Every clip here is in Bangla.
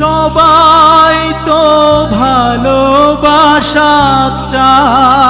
সবাই তো ভালোবাসা চায়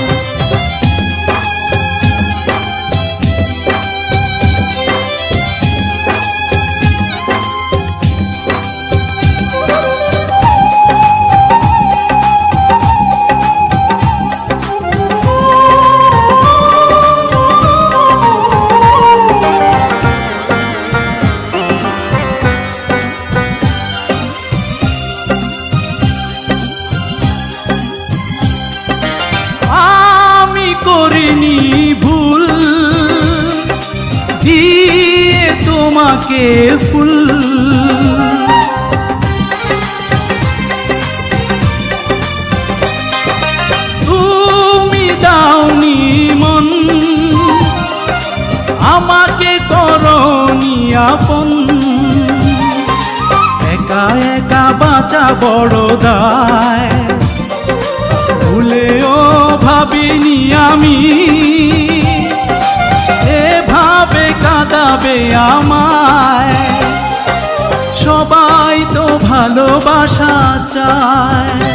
করিনি ভুল। দিয়ে তোমাকে ফুল। তুমি দাওনি মন, আমাকে করনি আপন। একা একা বাঁচা বড় দায়। আমি। এভাবে কাঁদাবে আমায়। সবাই তো ভালোবাসা চায়।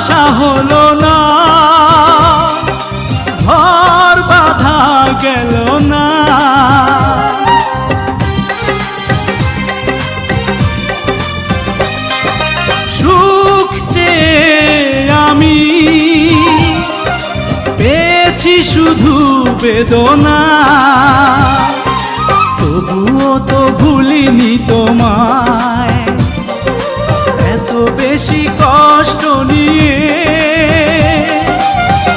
ভালোবাসা হলো না। ঘর বাঁধা গেল না। সুখ যে আমি পেয়েছি শুধু বেদনা। তবুও তো ভুলিনি তোমায়। বেশি কষ্ট নিয়ে।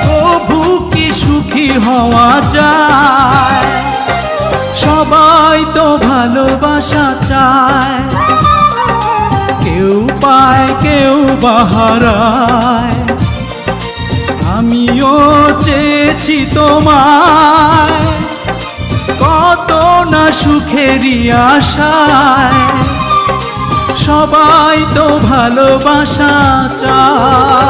প্রভু কি সুখী হওয়া যায়? সবাই তো ভালোবাসা চায়। কেউ পায়, কেউ বাহারায় আমিও চেয়েছি তোমায়। কত না সুখেরই আশায়। সবাই তো ভালোবাসা চায়।